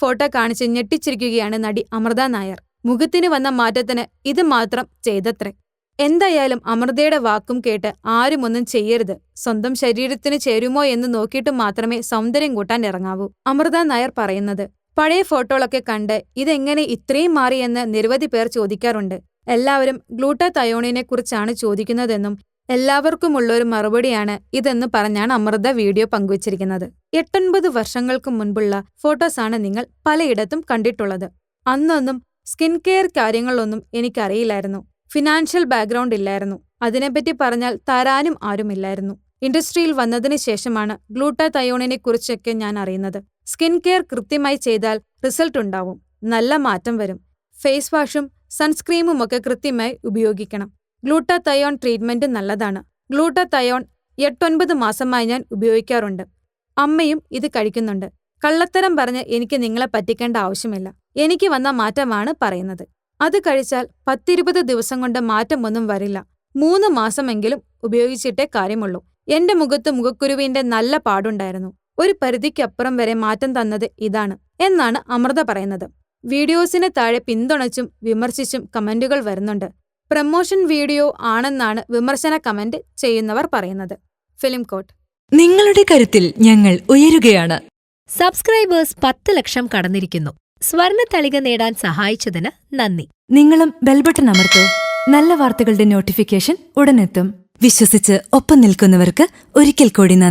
Photo കാണിച്ച് ഞെട്ടിച്ചിരിക്കുകയാണ് നടി അമൃത നായർ. മുഖത്തിന് വന്ന മാറ്റത്തിന് ഇത് മാത്രം ചെയ്തത്രേ. എന്തായാലും അമൃതയുടെ വാക്കും കേട്ട് ആരും ഒന്നും ചെയ്യരുത്. സ്വന്തം ശരീരത്തിന് ചേരുമോ എന്ന് നോക്കിയിട്ട് മാത്രമേ സൗന്ദര്യം കൂട്ടാൻ ഇറങ്ങാവൂ. അമൃത നായർ പറയുന്നത് പഴയ ഫോട്ടോകളൊക്കെ കണ്ട് ഇതെങ്ങനെ ഇത്രയും മാറിയെന്ന് നിരവധി പേർ ചോദിക്കാറുണ്ട്. എല്ലാവരും ഗ്ലൂട്ടാതയോണിനെ കുറിച്ചാണ് ചോദിക്കുന്നതെന്നും എല്ലാവർക്കുമുള്ളൊരു മറുപടിയാണ് ഇതെന്ന് പറഞ്ഞാണ് അമൃത വീഡിയോ പങ്കുവച്ചിരിക്കുന്നത്. എട്ടൊൻപത് വർഷങ്ങൾക്ക് മുൻപുള്ള ഫോട്ടോസാണ് നിങ്ങൾ പലയിടത്തും കണ്ടിട്ടുള്ളത്. അന്നൊന്നും സ്കിൻ കെയർ കാര്യങ്ങളൊന്നും എനിക്കറിയില്ലായിരുന്നു. ഫിനാൻഷ്യൽ ബാക്ക്ഗ്രൗണ്ട് ഇല്ലായിരുന്നു. അതിനെപ്പറ്റി പറഞ്ഞാൽ തരാനും ആരുമില്ലായിരുന്നു. ഇൻഡസ്ട്രിയിൽ വന്നതിന് ശേഷമാണ് ഗ്ലൂട്ടാതയോണിനെ കുറിച്ചൊക്കെ ഞാൻ അറിയുന്നത്. സ്കിൻ കെയർ കൃത്യമായി ചെയ്താൽ റിസൾട്ട് ഉണ്ടാവും. നല്ല മാറ്റം വരും. ഫേസ് വാഷും സൺസ്ക്രീമും ഒക്കെ കൃത്യമായി ഉപയോഗിക്കണം. ഗ്ലൂട്ടാതയോൺ ട്രീറ്റ്മെന്റ് നല്ലതാണ്. ഗ്ലൂട്ടാതയോൺ എട്ടൊൻപത് മാസമായി ഞാൻ ഉപയോഗിക്കാറുണ്ട്. അമ്മയും ഇത് കഴിക്കുന്നുണ്ട്. കള്ളത്തരം പറഞ്ഞ് എനിക്ക് നിങ്ങളെ പറ്റിക്കേണ്ട ആവശ്യമില്ല. എനിക്ക് വന്ന മാറ്റമാണ് പറയുന്നത്. അത് കഴിച്ചാൽ പത്തിരുപത് ദിവസം കൊണ്ട് മാറ്റമൊന്നും വരില്ല. മൂന്ന് മാസമെങ്കിലും ഉപയോഗിച്ചിട്ടേ കാര്യമുള്ളൂ. എന്റെ മുഖത്ത് മുഖക്കുരുവിന്റെ നല്ല പാടുണ്ടായിരുന്നു. ഒരു പരിധിക്കപ്പുറം വരെ മാറ്റം തന്നത് ഇതാണ് എന്നാണ് അമൃത പറയുന്നത്. വീഡിയോസിന് താഴെ പിന്തുണച്ചും വിമർശിച്ചും കമന്റുകൾ വരുന്നുണ്ട്. പ്രമോഷൻ വീഡിയോ ആണെന്നാണ് വിമർശന കമന്റ് ചെയ്യുന്നവർ പറയുന്നത്. Film court. നിങ്ങളുടെ കരുത്തിൽ ഞങ്ങൾ ഉയരുകയാണ്. സബ്സ്ക്രൈബേഴ്സ് പത്ത് ലക്ഷം കടന്നിരിക്കുന്നു. സ്വർണ തളിക നേടാൻ സഹായിച്ചതിന് നന്ദി. നിങ്ങളും ബെൽബട്ടൺ അമർത്തോ. നല്ല വാർത്തകളുടെ നോട്ടിഫിക്കേഷൻ ഉടനെത്തും. വിശ്വസിച്ച് ഒപ്പം നിൽക്കുന്നവർക്ക് ഒരിക്കൽ കൂടി നന്ദി.